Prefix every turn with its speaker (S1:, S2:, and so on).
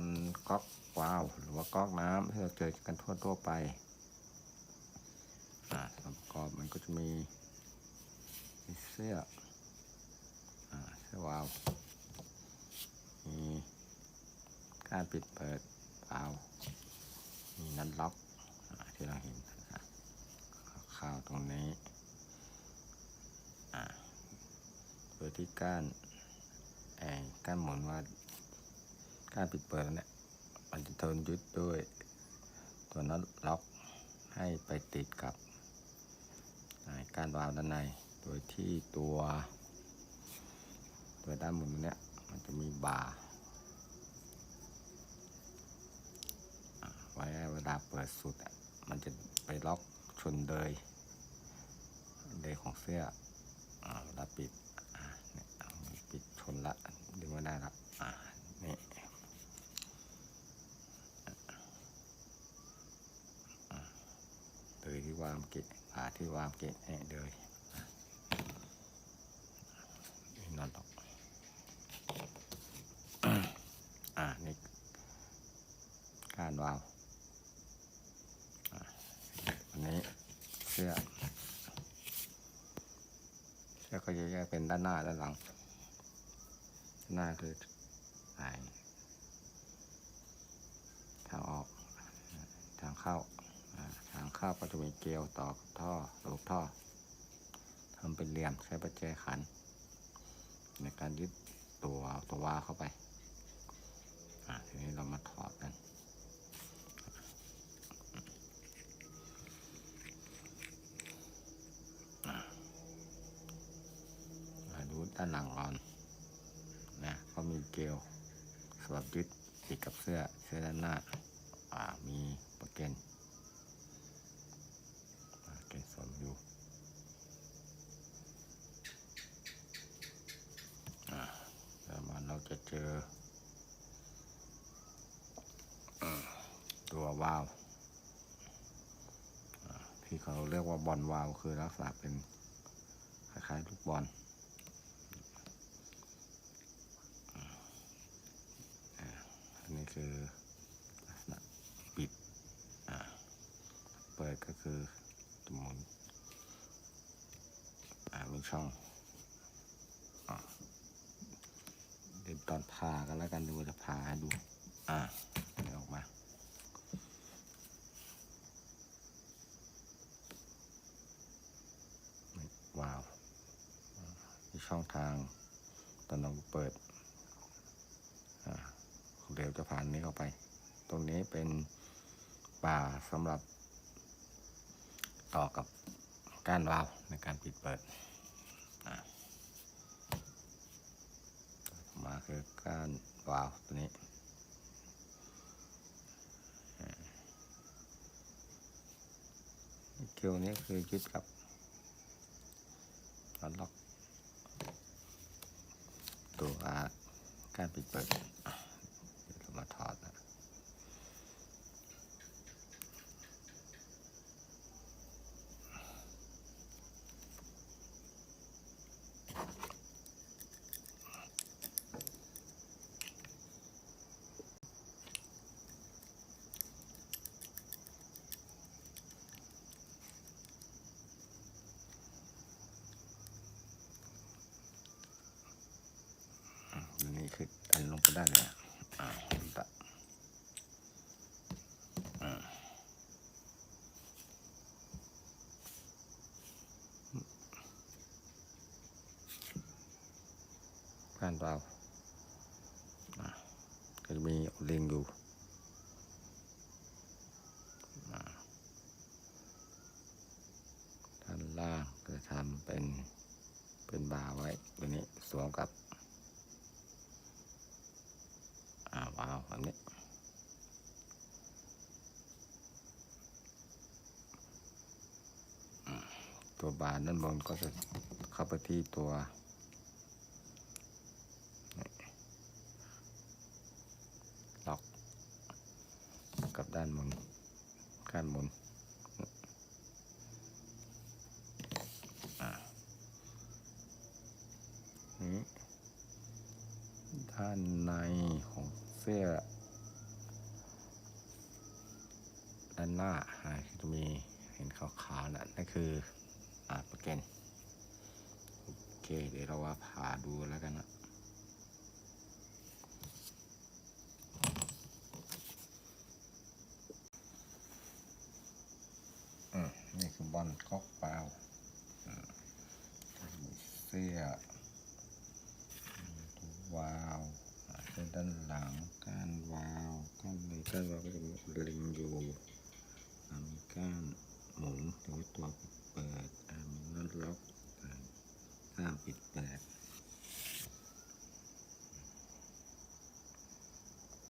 S1: อนก๊อกวาล์วหรือว่าก๊อกน้ำที่เราเจอกันทั่วทั่วไปอ่าส่วนประกอบมันก็จะมีมเสื้ออ่าเสื้อวาล์วมีการปิดเปิดวาล์วมีนัดล็อกอที่เราเห็นข้าวตรงนี้อ่าโดยที่ก้านไอ้ก้านหมุนว่า การปิดเปิดเนี่ยมันจะโดนยึดด้วย ตัวน็อตล็อกให้ไปติดกับการวาล์วด้านใน โดยที่ตัว ตัวด้านหมุนเนี่ยมันจะมีบาร์อ่าไว้เวลาเปิดสุด มันจะไปล็อกชนเดยเดยของเสื้อเวลาปิดปิดชนละดึงไม่ได้ละอ่านี่ เลยที่ วามเกะผาที่วามเกะเนี่ยเลยนอนหรอกอ่านี่การวาวอะอันนี้เสื้อเสื้อก็จะแยกเป็นด้านหน้าด้านหลัง หน้าคือทางออก ทางเข้า อ่าทางเข้าก็จะมีเกลียวต่อกท่อระบบท่อทำเป็นเหลี่ยมใช้ประแจขัน ในการยึดตัวตัววาเข้าไปอ่าทีนี้เรามาถอดกันมาดูด้านหลังก่อนนะก็มีเกลสำหรับยึดติดกับเสื้อเสื้อด้านหน้าอ่ามีประเกน อ่าเกนสนอยู่อ่าแล้วมันเราจะเจอตัววาวอ่าที่เขาเรียกว่าบอลวาวคือลักษณะเป็นคล้ายๆลูกบอลอันนี้คือลักษณะปิดเปิดก็คือ จะหมุน อ่ามีช่องอเดี๋ยวตอนผ่ากันแล้วกันดูจะผ่าให้ดู อ่าออกมานี่วาวมีช่องทางตอนเราเปิดอ่าเดี๋ยวจะผ่านนี้เข้าไป ตรงนี้เป็นป่าสำหรับ ต่อกับก้านวาล์วในการปิดเปิดมาคือก้านวาล์วตัวนี้เกลียวนี้คือยึดกับล็อกตัวการปิดเปิดอะเดี๋ยวเรามาถอดนะ อันนี้ คืออันลงไปได้เลยอะอ่าตะอ่าก้นเปล่าอ่าก็จะมีเลิงอยู่ด้านล่างก็จะทำเป็นเป็นบาร์ไว้ตัวนี้สวมกับ อ่าว้าวแบบนี้ตัวบานด้านบนก็จะเข้าไปที่ตัวล็อกกับด้านบนก้านบนด้านใน สื้อด้านหน้าจะมีเห็นขาวๆนั่นนั่นคืออาร์ประเกนโอเค เดี๋ยวเราว่าพาดูแล้วกันนะนี่คือบอลก็อกเปล่าเสื้อ ด้านหลังก้านวาวก้านเลก้านวาวก็จะมีลิงอยู่มีก้านหมุนหรืตัว